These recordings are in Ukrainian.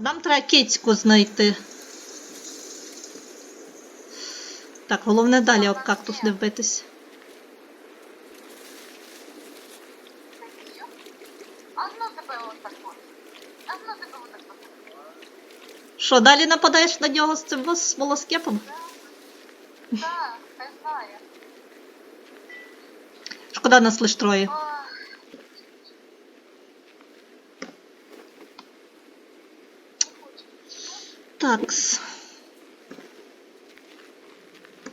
Нам треба кицьку знайти. Так, головне далі об кактус не вбитись. Що, далі нападаєш на нього з цим ось смолоскипом? Так, хай знає. Шкода нас лиш троє. Такс.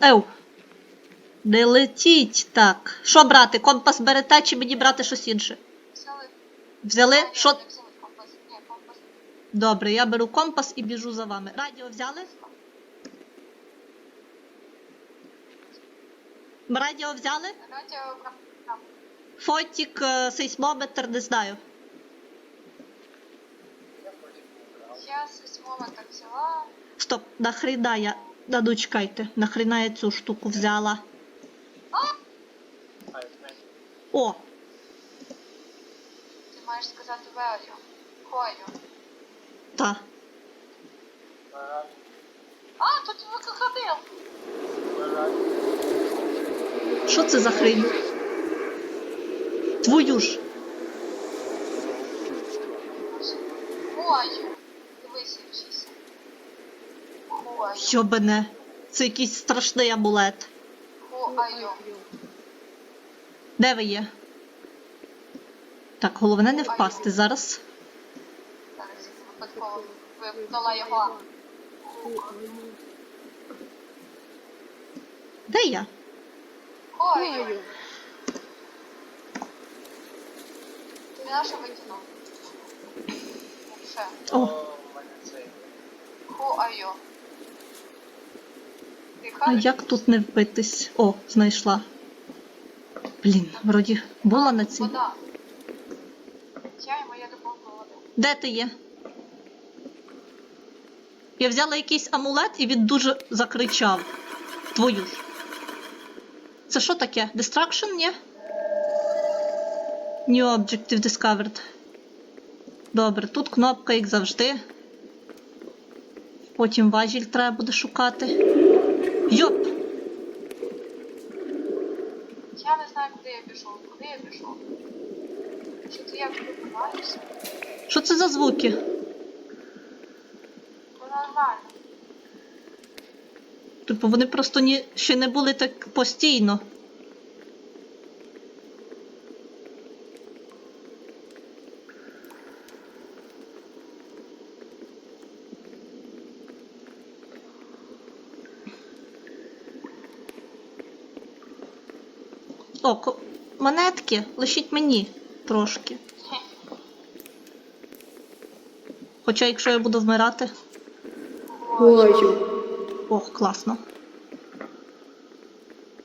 Еу. Не летіть так. Що брати? Компас берете чи мені брати щось інше? взяли. Взяли? Що? не взяли компас. Ні, компас. Добре, я беру компас і біжу за вами. Радіо взяли? Радіо взяли? Радіо. Фотік, е, сейсмометр, не знаю. Я сейсмометр взяла. Стоп, нахрена я. Да ну чекайте, нахрена я цю штуку взяла. О, Ти маєш сказати велю. Хою. та. А, тут крокодил. Що це за хрень? Твою ж. Йобане. Це якийсь страшний амулет. Де ви є? Так, головне не впасти зараз. Зараз я випадково випнула його. Де я? Хою. Ти нашу викинув? Ще. О. А як тут не вбитись? О, знайшла. Блін, вроді була на цій. Вода. Я і моя до. Де ти є? Я взяла якийсь амулет і він дуже закричав. Твою ж. Це що таке? Distraction, ні? New objective discovered. Добре, тут кнопка, як завжди. Потім важіль треба буде шукати. Йоп! Я не знаю, куди я пішов. Куди я пішов? Що це я вибиваюся? Що це за звуки? Ну нормально. Типу вони просто ні, ще не були так постійно. О, монетки лишіть мені трошки. Хоча, якщо я буду вмирати. Хою, Ох, класно.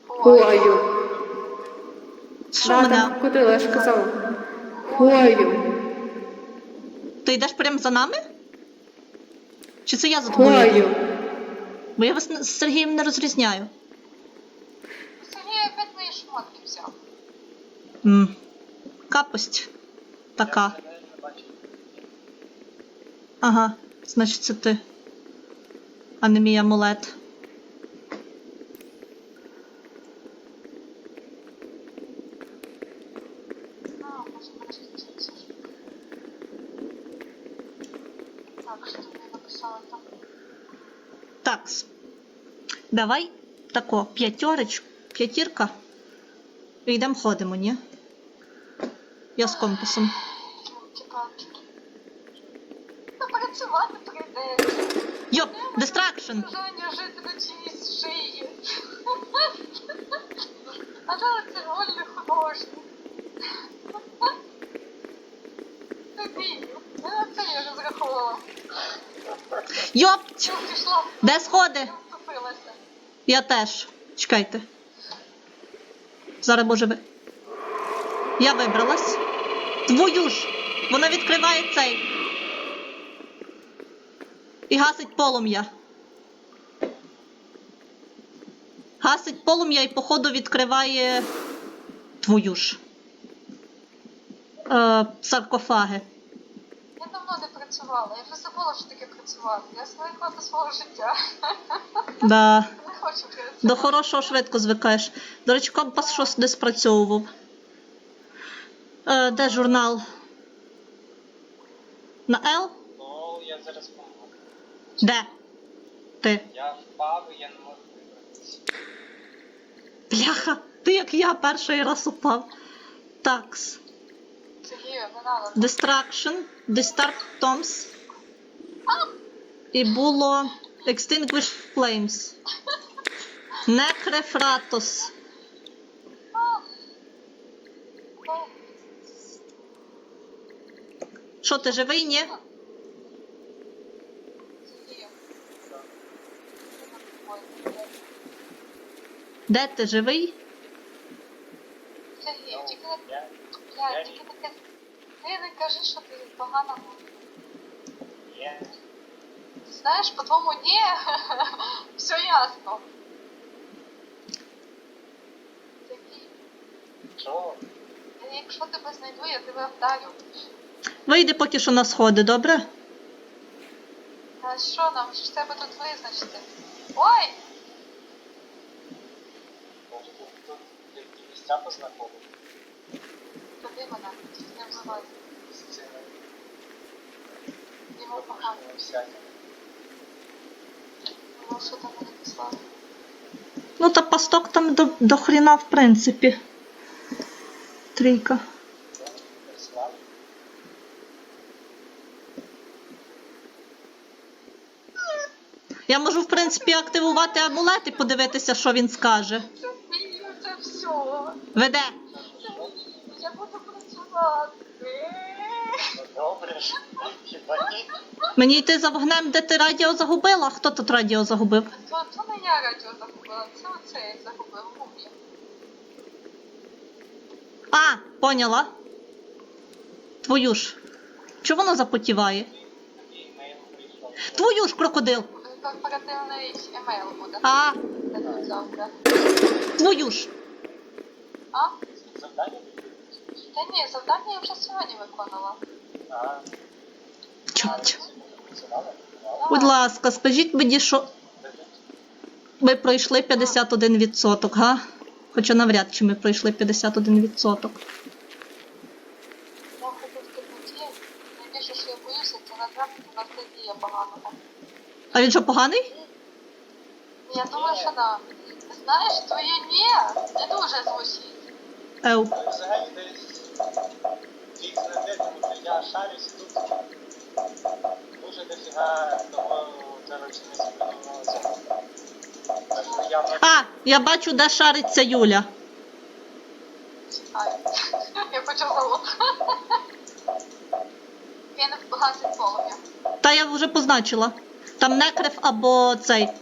хою. Що Да, мене? я ж казала. Хою, Ти йдеш прямо за нами? Чи це я за тобою? хою. Бо я вас з Сергієм не розрізняю. Капость така. Ага, значить це ти. А не мій амулет. Такс. Давай тако, п'ятерич, п'ятірка. Йдемо ходимо, ні? Я з компасом. Ну, працювати прийдеться. Йоп, дистракшн! Бажання жити на чиїсь шиї. А зараз це вольний художник. Тобі. Ну, на це я розраховувала. Йоп! Де сходи? Я теж. Чекайте. Зараз може ви. Я вибралась. Твою ж! Вона відкриває цей. І гасить полум'я. Гасить полум'я і, походу, відкриває. Твою ж. Е, саркофаги. Я давно не працювала. Я вже забула, що таке працювати. Я звикла до свого життя. Да. Не хочу працювати. До хорошого швидко звикаєш. До речі, компас щось не спрацьовував. Е, де журнал? На L? Ну, я зараз поможу. Де? Ти. Я впав і я не можу вибратися. Бляха, ти як я перший раз упав. Такс. Сергію, не надо. Distraction, Disturb Toms. І було Extinguish Flames. Некрефратос. Що ти живий, ні? Де ти живий? Сергію, Ну, тільки не я, тільки таке. Ти не кажи, що ти погано говориш. знаєш, по твоєму ні, все ясно. Сергій, я якщо тебе знайду, я тебе вдарю. Вийди поки що на сходи, добре? А що нам? Що ж тебе тут визначити? Ой! Може тут, тут які місця познаходити Туди тільки не взивай. з цими Йому погано. всякими. Ну, що там послали? Ну та пасток там до, до хріна, в принципі. Трійка. Я можу, в принципі, активувати амулет і подивитися, що він скаже. Це все. Веде. Я буду працювати. Добре. Хіба ні? Мені йти за вогнем, де ти радіо загубила? Хто тут радіо загубив? То, то не я радіо загубила, це оце я загубила. А, поняла. Твою ж. Чого воно запотіває? Твою ж крокодил. Корпоративний емейл буде. А, завтра. твою ж. А? Завдання. Та ні, завдання я вже сьогодні виконала. А, Чуть. Будь ласка, скажіть мені, що ми пройшли 51%, га? Хоча навряд чи ми пройшли 51%. Я хотів в темноті. Найбільше, що я боюся, це натрапити на Сергія поганого. А він що, поганий? Я думаю, що да. Знаєш, твоє ні не дуже звучить. Ев. Взагалі десь фікс не де, тому що я шарюсь тут. Дуже дофіга того, коротше, не спільного. Так що я бачу, А, я бачу, де шариться Юля. Чекай. Я почув залог. Він гасить полум'я. Та я вже позначила. Там некрев або цей. Е,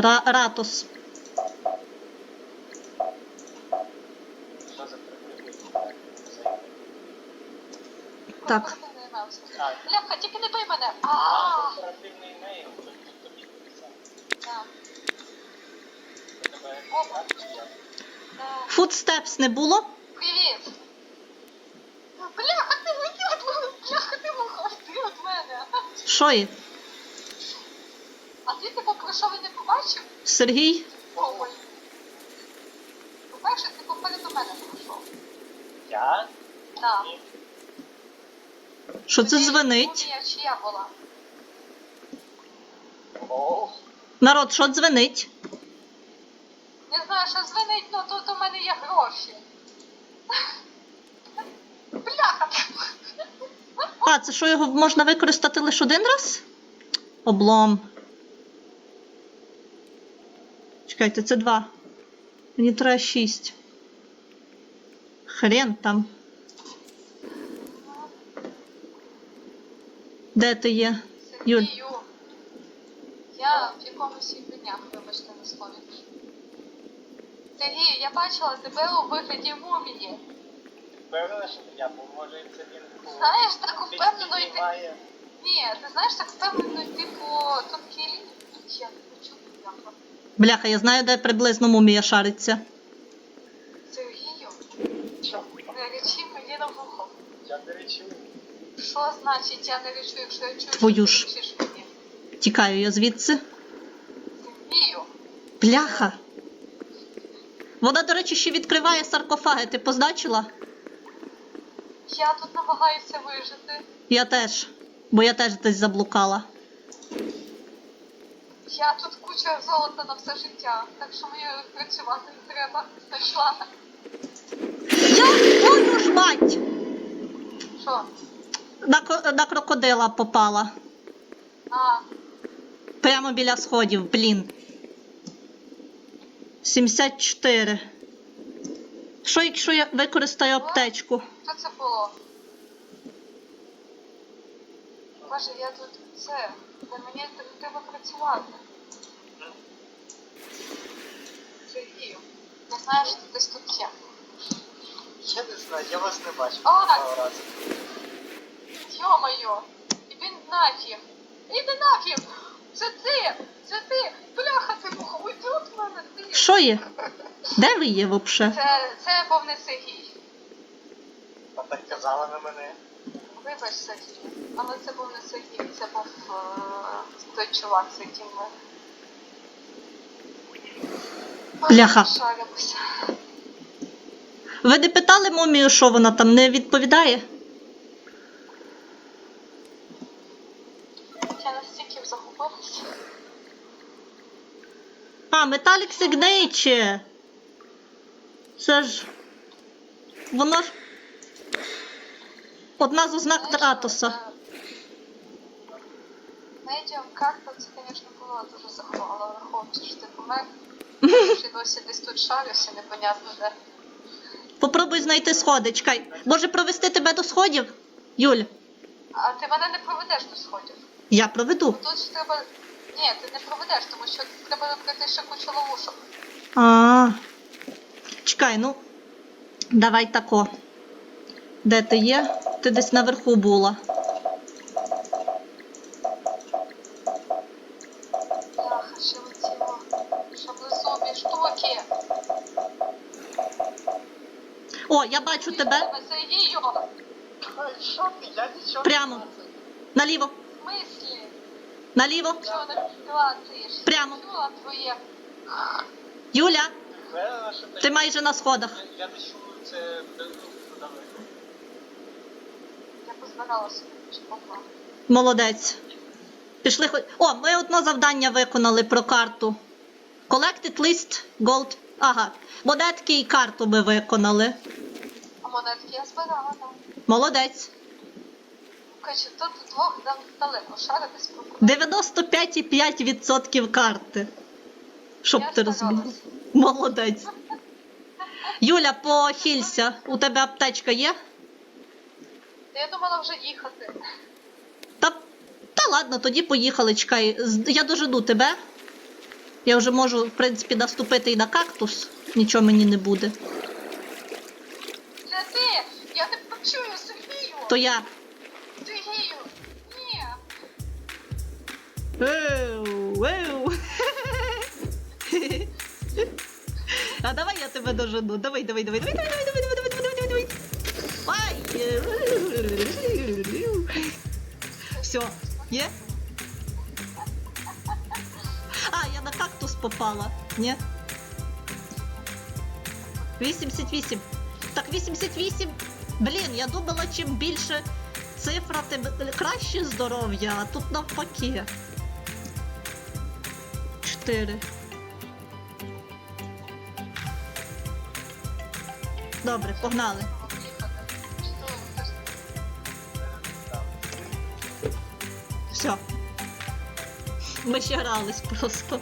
ра, ратос. що за прикольний. Так. Бляха, тільки не бий мене. Footsteps не було? Привіт. Бляха, ти мене. Бляха, ти ти від мене. Що є? А ти типу і не побачив? Сергій? Ой. По-перше, ти попереду мене пройшов. Я? Так. Що це Тоді дзвенить? Мумія чия була? О, Народ, що дзвенить? Не знаю, що дзвонить, ну тут у мене є гроші. Бляха! А, це що його можна використати лише один раз? Облом. Чекайте, це два. Мені треба шість. Хрен там. Де ти є? Юль. Сергію. Я в якомусь ігнях, вибачте на слові. Сергію, я бачила тебе у вигляді мумії. впевнена, що я, бо може це він Знаєш, так впевнено йти. Ні, ти знаєш, так впевнено йти по тонкій лінії. Я не почув бляха. Бляха, я знаю, де приблизно мумія шариться. Сергію, Що? не речи мені на вухо. Я не речу. Що значить я не речу, якщо я чую, Твою що ж. ти кричиш мені? Тікаю я звідси. Вію. Бляха. Вона, до речі, ще відкриває саркофаги. Ти позначила? Я тут намагаюся вижити. Я теж. Бо я теж десь заблукала. Я тут куча золота на все життя, так що мені працювати не треба. Знайшла. Я твою ж мать! Що? На, на крокодила попала. А, Прямо біля сходів, блін. 74. Що, якщо я використаю аптечку? що це було? Боже, я тут це. Та мені т- треба працювати. Сергію, я знаю, що ти десь тут є. Я не знаю, я вас не бачив. А! разу. Йо-моє! Іди нафіг! Іди нафіг! Це ти! Це ти! Бляха, ти муха, уйди від мене, ти! Що є? Де ви є взагалі? Це, це не Сергій. А так казала на мене. Вибач, Сергій. Але це був не Сергій, це був е, той чувак, з яким ми. Бляха. Шаримося. Ви не питали мумію, що вона там не відповідає? Я настільки загубилася. А, Metallic Signature. Це ж. Воно ж. Одна з ознак Тратоса. Медіум карта, це, звісно, було дуже захвала, враховуючи, що ти помер. Ще досі десь тут шарюся, непонятно де. Попробуй знайти сходи. Чекай. Може провести тебе до сходів? Юль, А ти мене не проведеш до сходів. я проведу. Тут ж треба. Ні, ти не проведеш, тому що треба відкрити ще кучу ловушок. А. Чекай, ну. Давай тако. Де ти є? Ти десь наверху була. Бляха, ще. Шаблезубі штуки. О, я бачу тебе. Що ти? Я нічого Прямо. не. Наліво. В смислі? Наліво. Чого не платиш? Прямо. Чула твоє. Юля, Впевнена, що ти... ти майже на сходах. Я, не чую це ну, далеко. Позбиралася. Молодець. Пішли хоч. О, ми одно завдання виконали про карту. Collected list gold. Ага. Монетки і карту ми виконали. А монетки я збирала, так. Молодець. Короче, тут двох дам далеко шаритись спробую. 95,5% карти. Щоб Я ти розумів. Молодець. Юля, похилься. У тебе аптечка є? Та я думала вже їхати. Та, та ладно, тоді поїхали. Чекай. Я дожену тебе. Я вже можу, в принципі, наступити і на кактус. Нічого мені не буде. Це ти! Я не почую Сергію! То я. Сергію! Ні! Еу, еу. А давай я тебе дожену. Давай, давай, давай, давай, давай, давай, давай, давай, давай, давай, давай. Ай! Все, є? А, я на кактус попала. Ні? 88. Так, 88. Блін, я думала, чим більше цифра, тим краще здоров'я, а тут навпаки. 4. Добре, погнали. Все. Ми ще просто.